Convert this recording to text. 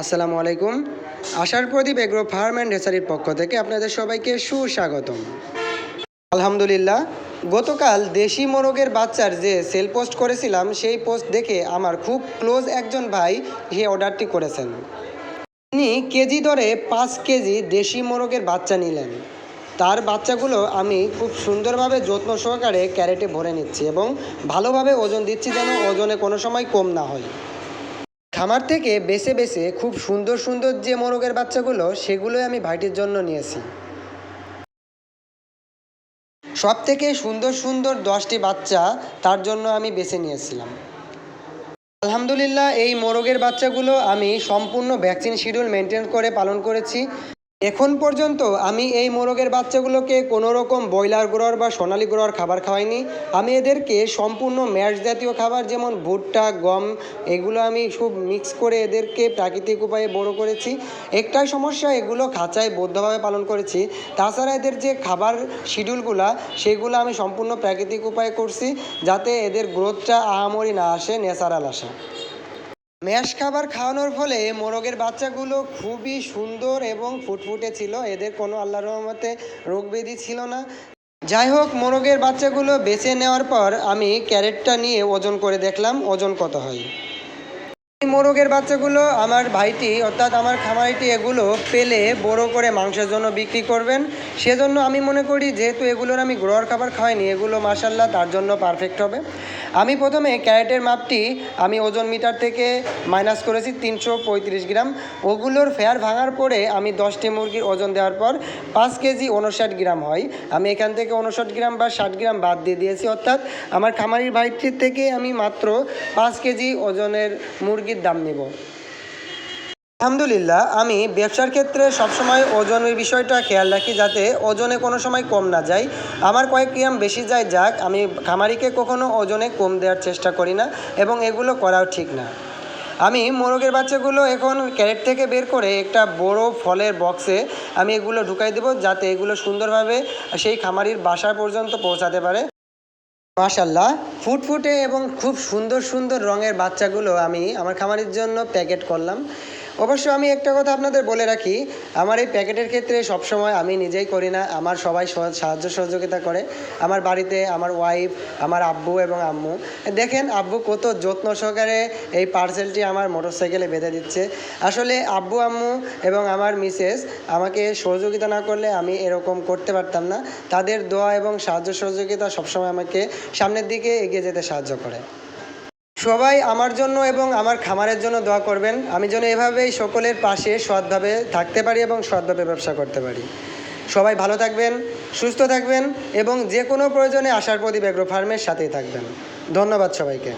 আসসালামু আলাইকুম। আশার প্রদীপ এগ্রো ফার্ম অ্যান্ড রেসারির পক্ষ থেকে আপনাদের সবাইকে সুস্বাগতম। আলহামদুলিল্লাহ, গতকাল দেশি মোরগের বাচ্চার যে সেল পোস্ট করেছিলাম, সেই পোস্ট দেখে আমার খুব ক্লোজ একজন ভাই এই অর্ডারটি করেছেন। তিনি কেজি দরে পাঁচ কেজি দেশি মোরগের বাচ্চা নিলেন। তার বাচ্চাগুলো আমি খুব সুন্দরভাবে যত্ন সহকারে ক্যারেটে ভরে নিচ্ছি এবং ভালোভাবে ওজন দিচ্ছি যেন ওজনে কোনো সময় কম না হয়। খামার থেকে বেছে বেছে খুব সুন্দর সুন্দর যে মোরগের বাচ্চাগুলো, সেগুলোই আমি ভাইটির জন্য নিয়েছি। সব থেকে সুন্দর সুন্দর দশটি বাচ্চা তার জন্য আমি বেছে নিয়েছিলাম। আলহামদুলিল্লাহ, এই মোরগের বাচ্চাগুলো আমি সম্পূর্ণ ভ্যাকসিন শিডিউল মেনটেন করে পালন করেছি। এখন পর্যন্ত আমি এই মোরগের বাচ্চাগুলোকে কোনো রকম ব্রয়লার গ্রোয়ার বা সোনালি গ্রোয়ার খাবার খাওয়াইনি। আমি এদেরকে সম্পূর্ণ ম্যাশ জাতীয় খাবার যেমন ভুট্টা, গম, এগুলো আমি খুব মিক্স করে এদেরকে প্রাকৃতিক উপায়ে বড় করেছি। একটাই সমস্যা, এগুলো খাঁচায় বদ্ধভাবে পালন করেছি। তাছাড়া এদের যে খাবার শিডিউলগুলা সেগুলো আমি সম্পূর্ণ প্রাকৃতিক উপায়ে করছি যাতে এদের গ্রোথটা আহামরি না আসে ন্যাচারাল আসে। ম্যাশ খাবার খাওয়ানোর ফলে মোরগের বাচ্চাগুলো খুবই সুন্দর এবং ফুটফুটে ছিল। এদের কোনো আল্লাহ রহমতে রোগ ব্যাধি ছিল না। যাই হোক, মোরগের বাচ্চাগুলো বেছে নেওয়ার পর আমি ক্যারেটটা নিয়ে ওজন করে দেখলাম, ওজন কত হয়। মোরগের বাচ্চাগুলো আমার ভাইটি, অর্থাৎ আমার খামারিটি এগুলো পেলে বড় করে মাংসের জন্য বিক্রি করবেন। সেজন্য আমি মনে করি যেহেতু এগুলোর আমি গ্রোয়ার খাবার খাওয়াইনি, এগুলো মাসাল্লাহ তার জন্য পারফেক্ট হবে। আমি প্রথমে ক্যারেটের মাপটি আমি ওজন মিটার থেকে মাইনাস করেছি তিনশো পঁয়ত্রিশ গ্রাম। ওগুলোর ফেয়ার ভাঙার পরে আমি দশটি মুরগির ওজন দেওয়ার পর পাঁচ কেজি উনষাট গ্রাম হয়। আমি এখান থেকে উনষাট গ্রাম বা ষাট গ্রাম বাদ দিয়ে দিয়েছি, অর্থাৎ আমার খামারির ভাইটির থেকে আমি মাত্র পাঁচ কেজি ওজনের মুরগির দাম নেব। আলহামদুলিল্লাহ, আমি ব্যবসার ক্ষেত্রে সবসময় ওজনের বিষয়টা খেয়াল রাখি যাতে ওজনে কোনো সময় কম না যায়। আমার কয়েক গ্রাম বেশি যায় যাক, আমি খামারিকে কখনো ওজনে কম দেওয়ার চেষ্টা করি না এবং এগুলো করাও ঠিক না। আমি মোরগের বাচ্চাগুলো এখন ক্যারেট থেকে বের করে একটা বড় ফলের বক্সে আমি এগুলো ঢুকাই দেবো যাতে এগুলো সুন্দরভাবে সেই খামারির বাসা পর্যন্ত পৌঁছাতে পারে। মাশাল্লাহ ফুটফুটে এবং খুব সুন্দর সুন্দর রঙের বাচ্চাগুলো আমি আমার খামারের জন্য প্যাকেট করলাম। অবশ্য আমি একটা কথা আপনাদের বলে রাখি, আমার এই প্যাকেটের ক্ষেত্রে সবসময় আমি নিজেই করি না, আমার সবাই সাহায্য সহযোগিতা করে। আমার বাড়িতে আমার ওয়াইফ আমার আব্বু এবং আম্মু। দেখেন, আব্বু কত যত্ন সহকারে এই পার্সেলটি আমার মোটরসাইকেলে বেঁধে দিচ্ছে। আসলে আব্বু, আম্মু এবং আমার মিসেস আমাকে সহযোগিতা না করলে আমি এরকম করতে পারতাম না। তাদের দোয়া এবং সাহায্য সহযোগিতা সবসময় আমাকে সামনের দিকে এগিয়ে যেতে সাহায্য করে। সবাই আমার জন্য এবং আমার খামারের জন্য দোয়া করবেন। আমি যেন এভাবেই সকলের পাশে সৎভাবে থাকতে পারি এবং সৎভাবে ব্যবসা করতে পারি। সবাই ভালো থাকবেন, সুস্থ থাকবেন এবং যে কোনো প্রয়োজনে আশার প্রদীপ এগ্রো ফার্মের সাথেই থাকবেন। ধন্যবাদ সবাইকে।